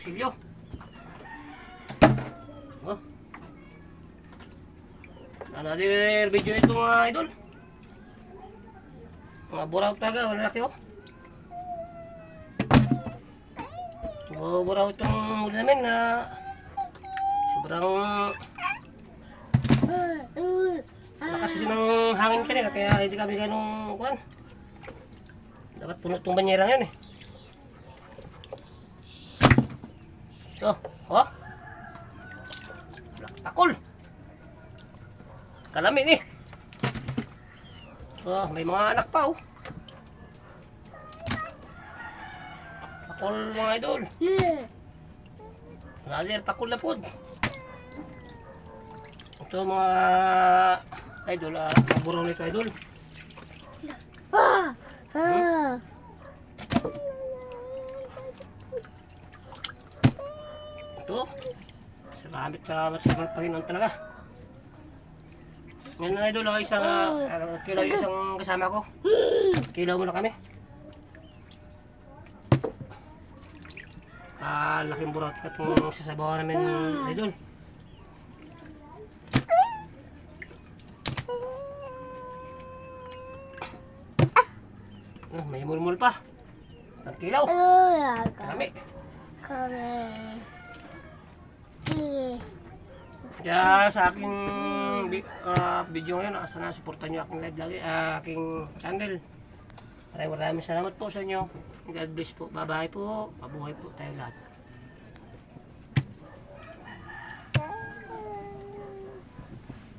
silyo. Oh. Another video ito mga idol. Mga buraw talaga, wala laki oh. So, buraw itong muli namin na sobrang lakas kasi ng hangin kanina kaya hindi kami ganong kuhan. Dapat puno itong banyera ngayon eh. So, oh. Takol. Kalami ni. Oh, may mga anak pa oh. Takol mga idol. Nalir takol na pod. Ito mga idol, ah, mga burong nito idol. Ito. Salamat salamat sa mga Panginoon talaga. Ngayon na idol, ako isang uh, kilo yung isang kasama ko. Kilo muna kami. Ah, laking burot ka itong sasabawan namin idol. Ah, may mulmul pa. Ang kilaw. Kami. Kaya sa aking ah, video ngayon, ah, sana supportan nyo aking live lagi, ah, aking channel. Maraming maraming salamat po sa inyo. God bless po. Bye-bye po. Mabuhay po tayo lahat.